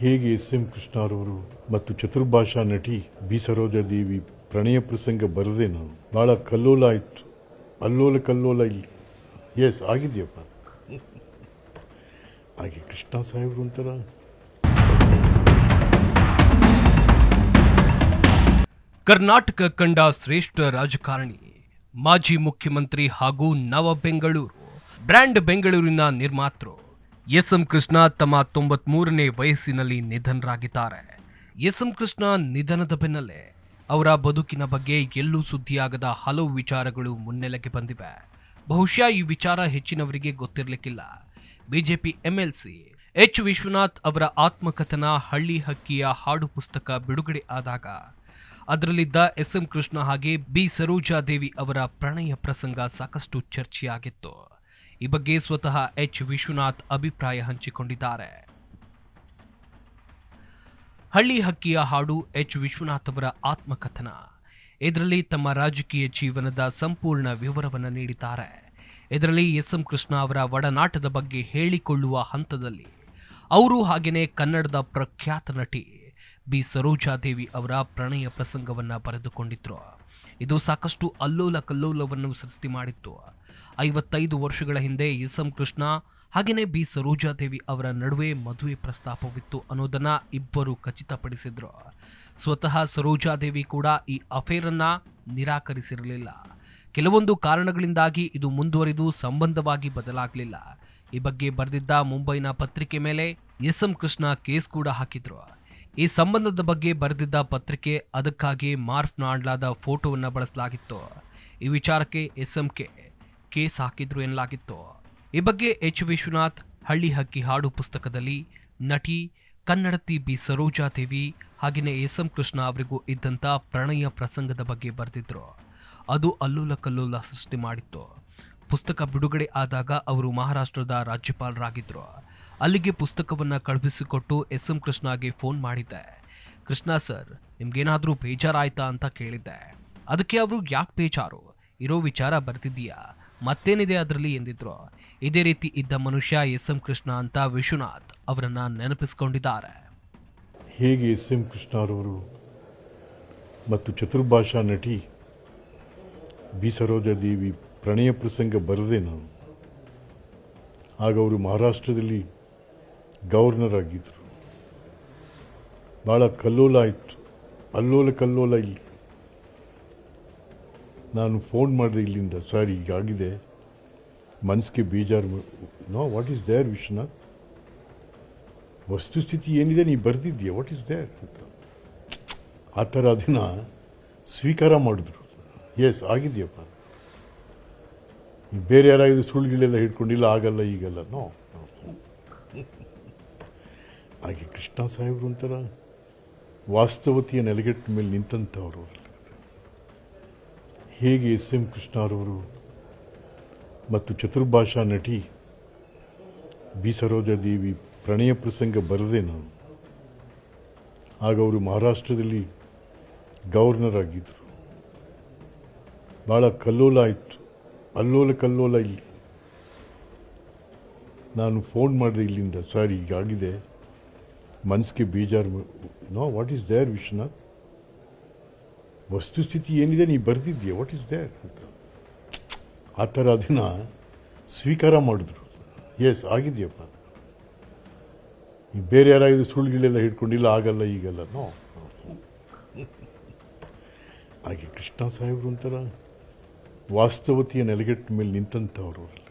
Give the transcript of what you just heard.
ಹೇಗೆ S M ಕೃಷ್ಣರವರು ಮತ್ತು ಚತುರ್ಭಾಷಾ ನಟಿ ಬಿ ಸರೋಜಾ ದೇವಿ ಪ್ರಣಯ ಪ್ರಸಂಗ ಬರದೆ ನಾನು? ಭಾಳ ಕಲ್ಲೋಲ ಆಯಿತು. ಅಲ್ಲೋಲ ಕಲ್ಲೋಲ ಇಲ್ಲಿ. ಎಸ್ ಆಗಿದೆಯಪ್ಪ ಹಾಗೆ ಕೃಷ್ಣ ಸಾಹೇಬ್ರು ಅಂತಾರ ಕರ್ನಾಟಕ ಕಂಡ ಶ್ರೇಷ್ಠ ರಾಜಕಾರಣಿ, ಮಾಜಿ ಮುಖ್ಯಮಂತ್ರಿ ಹಾಗೂ ನವ ಬೆಂಗಳೂರು, ಬ್ರ್ಯಾಂಡ್ ಬೆಂಗಳೂರಿನ ನಿರ್ಮಾತೃ ಎಸ್ ಎಂ ಕೃಷ್ಣ ತಮ್ಮ ತೊಂಬತ್ಮೂರನೇ ವಯಸ್ಸಿನಲ್ಲಿ ನಿಧನರಾಗಿದ್ದಾರೆ. ಎಸ್ ಎಂ ಕೃಷ್ಣ ನಿಧನದ ಬೆನ್ನಲ್ಲೇ ಅವರ ಬದುಕಿನ ಬಗ್ಗೆ ಎಲ್ಲೂ ಸುದ್ದಿಯಾಗದ ಹಲವು ವಿಚಾರಗಳು ಮುನ್ನೆಲೆಗೆ ಬಂದಿವೆ. ಬಹುಶಃ ಈ ವಿಚಾರ ಹೆಚ್ಚಿನವರಿಗೆ ಗೊತ್ತಿರಲಿಕ್ಕಿಲ್ಲ. ಬಿಜೆಪಿ ಎಂಎಲ್ಸಿ ಎಚ್ ವಿಶ್ವನಾಥ್ ಅವರ ಆತ್ಮಕಥನ ಹಳ್ಳಿ ಹಕ್ಕಿಯ ಹಾಡು ಪುಸ್ತಕ ಬಿಡುಗಡೆ ಆದಾಗ ಅದರಲ್ಲಿದ್ದ ಎಸ್ ಎಂ ಕೃಷ್ಣ ಹಾಗೆ ಬಿ ಸರೋಜಾದೇವಿ ಅವರ ಪ್ರಣಯ ಪ್ರಸಂಗ ಸಾಕಷ್ಟು ಚರ್ಚೆಯಾಗಿತ್ತು. ಈ ಬಗ್ಗೆ ಸ್ವತಃ ಎಚ್. ವಿಶ್ವನಾಥ್ ಅಭಿಪ್ರಾಯ ಹಂಚಿಕೊಂಡಿದ್ದಾರೆ. ಹಳ್ಳಿ ಹಕ್ಕಿಯ ಹಾಡು ಎಚ್. ವಿಶ್ವನಾಥ್ ಅವರ ಆತ್ಮಕಥನ. ಇದರಲ್ಲಿ ತಮ್ಮ ರಾಜಕೀಯ ಜೀವನದ ಸಂಪೂರ್ಣ ವಿವರವನ್ನು ನೀಡಿದ್ದಾರೆ. ಇದರಲ್ಲಿ ಎಸ್. ಎಂ. ಕೃಷ್ಣ ಅವರ ಒಡನಾಟದ ಬಗ್ಗೆ ಹೇಳಿಕೊಳ್ಳುವ ಹಂತದಲ್ಲಿ. ಅವರು ಹಾಗೆಯೇ ಕನ್ನಡದ ಪ್ರಖ್ಯಾತ ನಟಿ ಬಿ. ಸರೋಜಾದೇವಿ ಅವರ ಪ್ರಣಯ ಪ್ರಸಂಗವನ್ನು ಬರೆದುಕೊಂಡಿದ್ರು. ಇದು ಸಾಕಷ್ಟು ಅಲ್ಲೋಲ ಕಲ್ಲೋಲವನ್ನು ಸೃಷ್ಟಿ ಮಾಡಿತ್ತು. ಐವತ್ತೈದು ವರ್ಷಗಳ ಹಿಂದೆ ಎಸ್ ಎಂ ಕೃಷ್ಣ ಹಾಗೆಯೇ ಬಿ ಸರೋಜಾದೇವಿ ಅವರ ನಡುವೆ ಮದುವೆ ಪ್ರಸ್ತಾಪವಿತ್ತು ಅನ್ನೋದನ್ನು ಇಬ್ಬರು ಖಚಿತಪಡಿಸಿದ್ರು. ಸ್ವತಃ ಸರೋಜಾದೇವಿ ಕೂಡ ಈ ಅಫೇರನ್ನು ನಿರಾಕರಿಸಿರಲಿಲ್ಲ. ಕೆಲವೊಂದು ಕಾರಣಗಳಿಂದಾಗಿ ಇದು ಮುಂದುವರಿದು ಸಂಬಂಧವಾಗಿ ಬದಲಾಗಲಿಲ್ಲ. ಈ ಬಗ್ಗೆ ಬರೆದಿದ್ದ ಮುಂಬೈನ ಪತ್ರಿಕೆ ಮೇಲೆ ಎಸ್ ಎಂ ಕೃಷ್ಣ ಕೇಸ್ ಕೂಡ ಹಾಕಿದ್ರು. ಈ ಸಂಬಂಧದ ಬಗ್ಗೆ ಬರೆದಿದ್ದ ಪತ್ರಿಕೆ ಅದಕ್ಕಾಗಿ ಮಾರ್ಫ್ ಮಾಡಲಾದ ಫೋಟೋವನ್ನು ಬಳಸಲಾಗಿತ್ತು. ಈ ವಿಚಾರಕ್ಕೆ ಎಸ್ ಎಂ ಕೆ ಕೇಸ್ ಹಾಕಿದ್ರು ಎನ್ನಲಾಗಿತ್ತು. ಈ ಬಗ್ಗೆ ಎಚ್ ವಿಶ್ವನಾಥ್, ಹಳ್ಳಿ ಹಕ್ಕಿ ಹಾಡು ಪುಸ್ತಕದಲ್ಲಿ ನಟಿ ಕನ್ನಡತಿ ಬಿ ಸರೋಜಾದೇವಿ ಹಾಗೆಯೇ ಎಸ್ ಎಂ ಕೃಷ್ಣ ಅವರಿಗೂ ಇದ್ದಂಥ ಪ್ರಣಯ ಪ್ರಸಂಗದ ಬಗ್ಗೆ ಬರೆದಿದ್ರು. ಅದು ಅಲ್ಲೋಲ ಕಲ್ಲೋಲ ಸೃಷ್ಟಿ ಮಾಡಿತ್ತು. ಪುಸ್ತಕ ಬಿಡುಗಡೆ ಆದಾಗ ಅವರು ಮಹಾರಾಷ್ಟ್ರದ ರಾಜ್ಯಪಾಲರಾಗಿದ್ದರು ಅಲ್ಲಿಗೆ ಪುಸ್ತಕವನ್ನ ಕಳುಹಿಸಿಕೊಟ್ಟು ಎಸ್ ಎಂ ಕೃಷ್ಣಗೆ ಫೋನ್ ಮಾಡಿದ್ದೆ. ಕೃಷ್ಣ, ಸರ್, ನಿಮ್ಗೇನಾದರೂ ಬೇಜಾರಾಯ್ತಾ ಅಂತ ಕೇಳಿದ್ದೆ. ಅದಕ್ಕೆ ಅವರು ಯಾಕೆ ಬೇಜಾರು? ಇರೋ ವಿಚಾರ ಬರ್ತಿದ್ದೀಯಾ? ಮತ್ತೇನಿದೆ ಅದರಲ್ಲಿ? ಎಂದಿದ್ರು. ಇದೇ ರೀತಿ ಇದ್ದ ಮನುಷ್ಯ ಎಸ್ ಎಂ ಕೃಷ್ಣ ಅಂತ ವಿಶ್ವನಾಥ್ ಅವರನ್ನು ನೆನಪಿಸಿಕೊಂಡಿದ್ದಾರೆ. ಹೇಗೆ ಎಸ್ ಎಂ ಕೃಷ್ಣರವರು ಮತ್ತು ಚತುರ್ಭಾಷಾ ನಟಿ ಬಿ. ಸರೋಜಾ ದೇವಿ ಪ್ರಣಯ ಪ್ರಸಂಗ ಬರದೆ ನಾನು. ಆಗ ಅವರು ಮಹಾರಾಷ್ಟ್ರದಲ್ಲಿ ಗವರ್ನರ್ ಆಗಿದ್ದರು ಭಾಳ ಕಲ್ಲೋಲ ಆಯಿತು. ಅಲ್ಲೋಲ ಕಲ್ಲೋಲ ಇಲ್ಲಿ. ನಾನು ಫೋನ್ ಮಾಡಿದೆ ಇಲ್ಲಿಂದ, ಸರ್ ಆಗಿದೆ. ಮನಸ್ಸಿಗೆ ಬೇಜಾರು no what is there Vishwanath? ವಸ್ತುಸ್ಥಿತಿ ಏನಿದೆ, ನೀ ಬರೆದಿದ್ದೀಯ? ವಾಟ್ ಈಸ್ ದೇರ್ ಅಂತ. ಆ ಥರ ಅದನ್ನು ಸ್ವೀಕಾರ ಮಾಡಿದ್ರು. ಎಸ್ ಆಗಿದೆಯಪ್ಪ. ಬೇರೆ ಯಾರಾಗಿದ್ದು ಸುಳ್ಳುಗಳೆಲ್ಲ ಹಿಡ್ಕೊಂಡಿಲ್ಲ ಆಗಲ್ಲ, ಈಗಲ್ಲ ನೋ ಹಾಗೆ ಕೃಷ್ಣ ಸಾಹೇಬ್ರು ಒಂಥರ ವಾಸ್ತವತೆಯ ನೆಲೆಗೆಟ್ಟ ಮೇಲೆ ನಿಂತಂಥವ್ರು. ಹೇಗೆ ಎಸ್ ಎಂ ಕೃಷ್ಣರವರು ಮತ್ತು ಚತುರ್ಭಾಷಾ ನಟಿ ಬಿ ಸರೋಜಾದೇವಿ ಪ್ರಣಯ ಪ್ರಸಂಗ ಬರದೆ ನಾನು. ಆಗ ಅವರು ಮಹಾರಾಷ್ಟ್ರದಲ್ಲಿ ಗವರ್ನರ್ ಆಗಿದ್ದರು ಭಾಳ ಕಲ್ಲೋಲ ಆಯಿತು. ಅಲ್ಲೋಲ ಕಲ್ಲೋಲ ಇಲ್ಲಿ. ನಾನು ಫೋನ್ ಮಾಡಿದೆ ಇಲ್ಲಿಂದ. ಸರ್ ಹೀಗಾಗಿದೆ ಮನಸ್ಸಿಗೆ ಬೇಜಾರು no what is there Vishwanath ವಸ್ತುಸ್ಥಿತಿ ಏನಿದೆ ನೀವು ಬರೆದಿದ್ದೀಯ? ವಾಟ್ ಈಸ್ ದೇರ್ ಅಂತ. ಆ ಥರ ಅದನ್ನು ಸ್ವೀಕಾರ ಮಾಡಿದ್ರು. ಎಸ್ ಆಗಿದೆಯಪ್ಪ. ಬೇರೆ ಯಾರಾಗಿದ್ದು ಸುಳ್ಳುಗಳೆಲ್ಲ ಹಿಡ್ಕೊಂಡಿಲ್ಲ ಆಗಲ್ಲ ಈಗಲ್ಲ. ನೋ ಹಾಗೆ ಕೃಷ್ಣ ಸಾಹೇಬ್ರು ಒಂಥರ ವಾಸ್ತವತೆಯ ನೆಲೆಗೆಟ್ಟ ಮೇಲೆ ನಿಂತಂಥವ್ರು